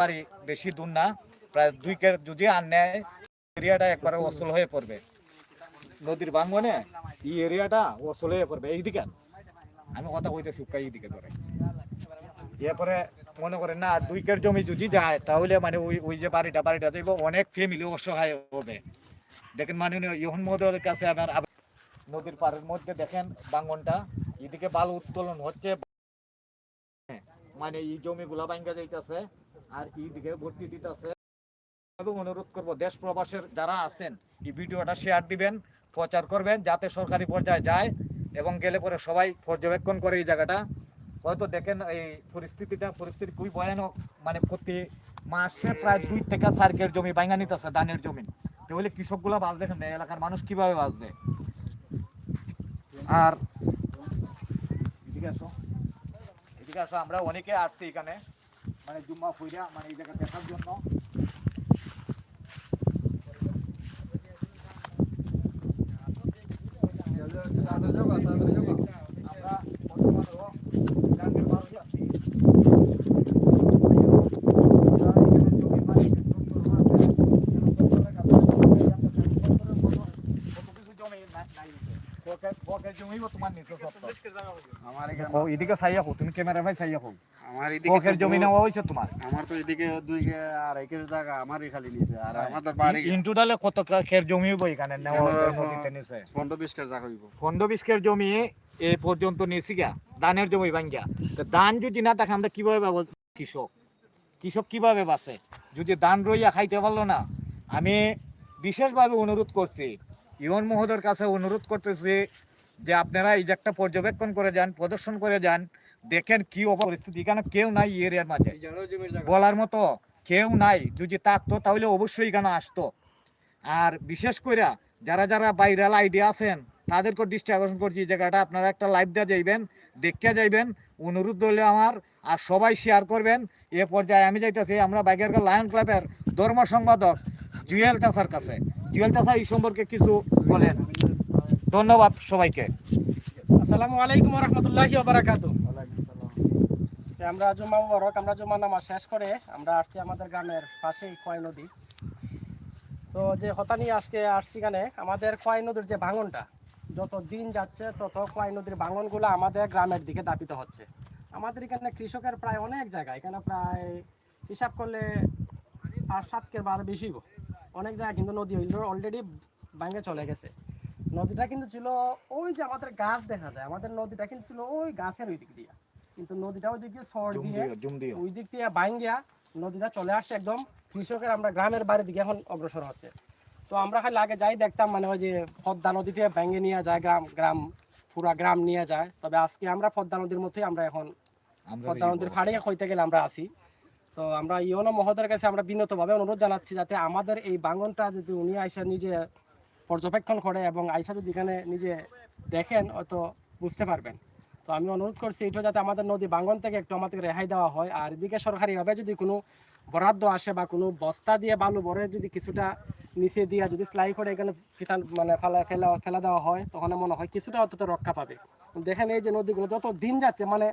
বাড়ি বেশি দূর না, প্রায় দুই কে যদি আর নেয় এরিয়াটা একবারে অসল হয়ে পড়বে। নদীর ভাঙ্গনে এই এরিয়াটা অসল হয়ে পড়বে, এইদিকে। আমি কথা কইতেছি এইদিকে ধরে। এরপরে মনে করেন না দুই কের জমি যদি যায়, তাহলে মানে ওই ওই যে বাড়িটা বাড়িটা দেখব অনেক ফ্যামিলি অসহায় হবে। দেখেন মানে ইহন মহোদয়ের কাছে আমার নদীর পাড়ের মধ্যে দেখেন বাঙ্গনটা এদিকে বালু উত্তোলন হচ্ছে। মানে এই জমিগুলা ভাঙ্গা যাইতেছে। আর এইদিকে ভর্তি দিতেছে। এবং অনুরোধ করব, দেশ প্রবাসের যারা আছেন, এই ভিডিওটা শেয়ার দিবেন, প্রচার করবেন, যাতে সরকারি পর্যায়ে যায় এবং গেলে পরে সবাই পর্যবেক্ষণ করে এই জায়গাটা। হয়তো দেখেন এই পরিস্থিতিটা, পরিস্থিতি খুবই ভয়ানক মানে প্রতি মাসে প্রায় দুই থেকে সার্কের জমি ভাঙ্গা নিতেছে ধানের জমি। তাহলে কৃষকগুলো বাঁচবে কেন এলাকার মানুষ কীভাবে বাঁচবে? আর এদিকে আসো। এদিকে আসো, আমরা অনেকে আসছি এখানে। মানে জুম্মা ফুইরা মানে এই জায়গা দেখার জন্য আমরা বর্তমানেও গ্রামের মানুষ আছি। যারা এখানে জমি বাড়ি সুন্দর আছে, সুন্দর করে কাজ করে, কত কিছু জমি না- নাই নিছে। ফকের- ফকের জমিও তোমার নিচে সব তো। আমার এখানে ও, এদিকে চাইয়া হোক তুমি ক্যামেরা ভাই চাইয়া হোক আমার এদিকে জমি নেওয়া হয়েছে তোমার। আমার তো এদিকে দুই আড়াই কেজি জায়গা আমারই খালি নিছে আর আমাদের বাড়ি ইন টোটালে কত খের জমি হইব এখানে? নেওয়া হয়েছে নদীতে নিচে পনেরো বিশ কেজি জায়গা হইব। খন্ড বিস্কের জমি এ পর্যন্ত নিয়েছি গা। ধানের জমি ভাঙ্গা। তো ধান যদি না থাকে আমরা কীভাবে পাবো? কৃষক। কৃষক কীভাবে বাঁচে? যদি ধান রইয়া খাইতে পারল না আমি বিশেষভাবে অনুরোধ করছি ইউন মহোদয়ের কাছে অনুরোধ করতেছি যে আপনারা এই একটা পর্যবেক্ষণ করে যান, প্রদর্শন করে যান, দেখেন কি পরিস্থিতি। এখানে কেউ নাই এরিয়ার মাঝে। বলার মতো কেউ নাই। যদি থাকতো, তাহলে অবশ্যই এখানে আসতো। আর বিশেষ করে যারা যারা বাইরাল আইডিয়া আছেন তাদেরকে দৃষ্টি আকর্ষণ করছি জায়গাটা। আপনারা একটা লাইভ দেওয়া যাইবেন দেখতে যাইবেন। অনুরোধ হলে আমার, আর সবাই শেয়ার করবেন। এ পর্যায়ে আমি যাইতেছি, আমরা বাইকের লায়ন ক্লাবের ধর্ম সম্পাদক জুয়েল চাষার কাছে। জুয়েল চাষা এই সম্পর্কে কিছু বলেন। ধন্যবাদ সবাইকে। আসসালামু আলাইকুম রহমতুল্লাহি বারাকাতু আমরা জুমা মুবারক, আমরা জুমা নামাজ শেষ করে আমরা আসছি আমাদের গ্রামের পাশেই খোয়াই নদী। তো যে হতা নিয়ে আজকে আসছি এখানে, আমাদের খোয়াই নদীর যে ভাঙনটা, যত দিন যাচ্ছে তত খোয়াই নদীর ভাঙনগুলো আমাদের গ্রামের দিকে দাপিত হচ্ছে। আমাদের এখানে কৃষকের প্রায় অনেক জায়গা, এখানে প্রায় হিসাব করলে পাঁচ সাত কে বারো বেশি। অনেক জায়গা কিন্তু নদী অলরেডি ভাঙে চলে গেছে। নদীটা কিন্তু ছিল ওই যে আমাদের গাছ দেখা যায়। আমাদের নদীটা কিন্তু ছিল ওই গাছের ওই দিক দিয়ে। কিন্তু নদীটা ওই দিক দিয়ে জুম দিয়ে ওই দিক দিয়ে। বাইঙ্গিয়া নদীটা চলে আসছে একদম কৃষকের আমরা গ্রামের বাড়ির দিকে এখন অগ্রসর হচ্ছে। তো আমরা খালি আগে যাই দেখতাম মানে ওই যে পদ্মা নদী থেকে ভেঙে নিয়ে যায় গ্রাম গ্রাম পুরা গ্রাম নিয়ে যায়। তবে আজকে আমরা পদ্মা নদীর মধ্যেই আমরা এখন পদ্মা নদীর ফাড়ে হইতে গেলে আমরা আসি তো আমরা ইয়নো মহোদয়ের কাছে আমরা বিনতভাবে অনুরোধ জানাচ্ছি যাতে আমাদের এই বাঙ্গনটা যদি উনি আইসা নিজে পর্যবেক্ষণ করে এবং আইসা যদি এখানে নিজে দেখেন হয়তো বুঝতে পারবেন। তো আমি অনুরোধ করছি এটা যাতে আমাদের নদী বাঙ্গন থেকে একটু আমাদের রেহাই দেওয়া হয়। আর এদিকে সরকারিভাবে যদি কোনো বরাদ্দ আসে বা কোনো বস্তা দিয়ে বালু ভরে যদি কিছুটা নিচে দিয়ে যদি স্লাই করে এখানে ফিতান মানে ফেলা ফেলা ফেলা দেওয়া হয়, তখন মনে হয় কিছুটা অন্তত রক্ষা পাবে। দেখেন এই যে নদীগুলো যত দিন যাচ্ছে মানে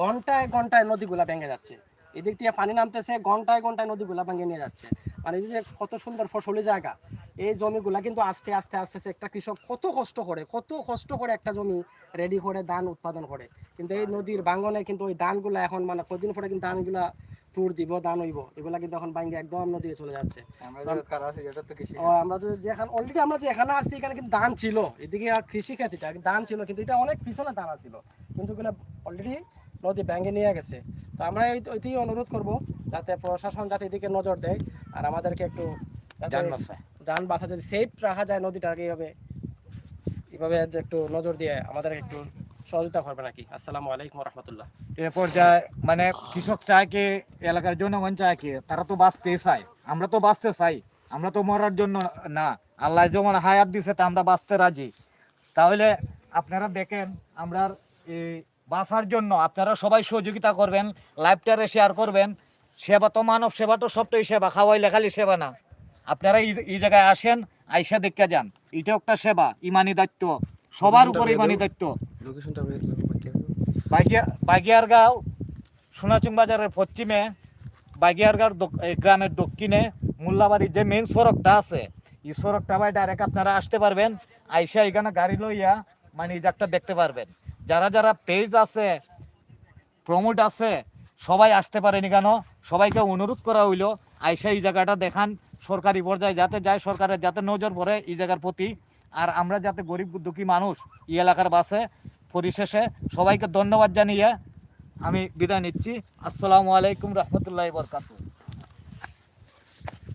ঘন্টায় ঘন্টায় নদীগুলা ভেঙে যাচ্ছে। এদিক দিয়ে পানি নামতেছে, ঘন্টায় ঘন্টায় নদীগুলা ভেঙে নিয়ে যাচ্ছে। মানে এই যে কত সুন্দর ফসলি জায়গা। এই জমিগুলা কিন্তু আস্তে আস্তে আস্তে আস্তে একটা কৃষক কত কষ্ট করে কত কষ্ট করে একটা জমি রেডি করে ধান উৎপাদন করে। কিন্তু এই নদীর বাঙ্গনে কিন্তু ওই ধানগুলা এখন মানে কদিন পরে কিন্তু ধানগুলা তুর দিব ধান হইব এগুলা কিন্তু এখন ভাঙ্গে একদম নদীতে চলে যাচ্ছে। আমরা যে যেখানে অলরেডি আমরা যে এখানে আছি এখানে কিন্তু ধান ছিল এদিকে আর কৃষি এটা ধান ছিল কিন্তু এটা অনেক পিছনে ধান ছিল কিন্তু এগুলো অলরেডি নদী ব্যাঙ্গে নিয়ে গেছে। তো আমরা ওইটাই অনুরোধ করব যাতে প্রশাসন যাতে এদিকে নজর দেয় আর আমাদেরকে একটু। যান বাসা যদি সেফ রাখা যায় নদীটাকে এইভাবে যে একটু নজর দিয়ে আমাদের একটু সহযোগিতা করবে নাকি? আসসালামু আলাইকুম রহমতুল্লাহ এ পর্যায়ে মানে কৃষক চায় কি, এলাকার জনগণ চায় কি, তারা তো বাঁচতে চায়। আমরা তো বাঁচতে চাই, আমরা তো মরার জন্য না। আল্লাহ যেমন হায়াত দিছে, তা আমরা বাঁচতে রাজি। তাহলে আপনারা দেখেন, আমরা এই বাঁচার জন্য আপনারা সবাই সহযোগিতা করবেন, লাইভটারে শেয়ার করবেন। সেবা তো মানব সেবা তো সবটাই সেবা, খাওয়াইলে খালি সেবা না। আপনারা এই জায়গায় আসেন আইসা দেখতে যান। এটা একটা সেবা ইমানি দায়িত্ব। সবার উপর ইমানি দায়িত্ব। বাগিয়া বাগিয়ার গাঁও সোনাচুং বাজারের পশ্চিমে এই গ্রামের দক্ষিণে মোল্লাবাড়ির যে মেন সড়কটা আছে এই সড়কটা ভাই ডাইরেক্ট আপনারা আসতে পারবেন। আইসা এখানে গাড়ি লইয়া মানে এই জায়গাটা দেখতে পারবেন। যারা যারা পেজ আছে প্রমোট আছে সবাই আসতে পারেনি কেন সবাইকে অনুরোধ করা হইল আইসা এই জায়গাটা দেখান। সরকারি পর্যায়ে যাতে যায়, সরকারের যাতে নজর পড়ে এই জায়গার প্রতি। আর আমরা যাতে গরিব দুঃখী মানুষ এই এলাকার বাসে, পরিশেষে সবাইকে ধন্যবাদ জানিয়ে আমি বিদায় নিচ্ছি। আসসালামু আলাইকুম রহমতুল্লাহ বরকাতুহ।